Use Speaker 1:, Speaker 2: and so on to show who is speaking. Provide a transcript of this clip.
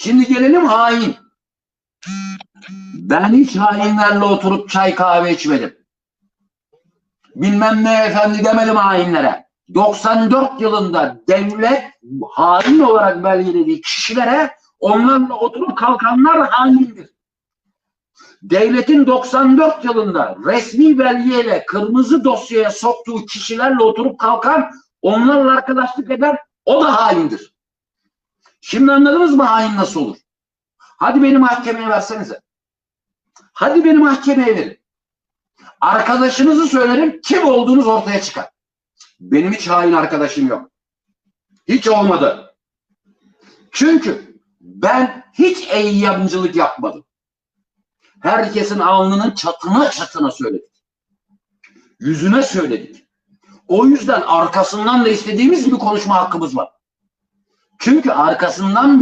Speaker 1: Şimdi gelelim hain. Ben hiç hainlerle oturup çay kahve içmedim. Bilmem ne efendi demedim hainlere. 94 yılında devlet hain olarak belgelediği kişilere onlarla oturup kalkanlar haindir. Devletin 94 yılında resmi belgeyle kırmızı dosyaya soktuğu kişilerle oturup kalkan onlarla arkadaşlık eden o da haindir. Şimdi anladınız mı hain nasıl olur? Hadi beni mahkemeye versenize. Hadi beni mahkemeye verin. Arkadaşınızı söylerim kim olduğunuz ortaya çıkar. Benim hiç hain arkadaşım yok. Hiç olmadı. Çünkü ben hiç eyyamcılık yapmadım. Herkesin alnının çatına çatına söyledik. Yüzüne söyledik. O yüzden arkasından da istediğimiz gibi konuşma hakkımız var. Çünkü arkasından